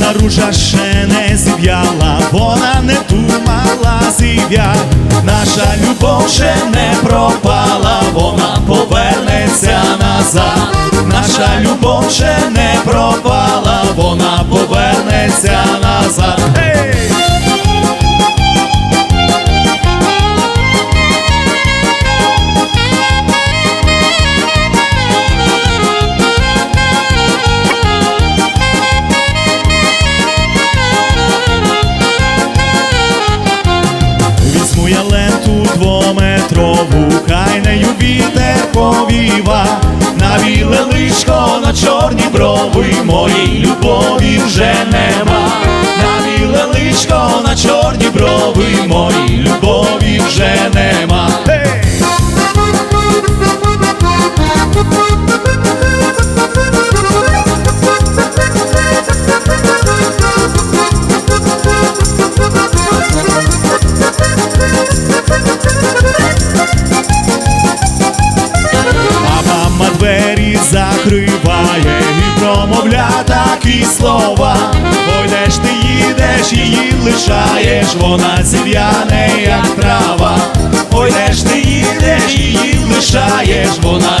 Наша ружа ще не зів'яла, вона не думала зів'я. Наша любов ще не пропала, вона повернеться назад. Наша любов ще не пропала, вона повернеться двометрову, хай нею вітер повіва, на біле закриває і промовля такі слова. Ой, де ж ти їдеш, її лишаєш, вона зів'яне, як трава. Ой, де ж ти їдеш, її лишаєш, вона.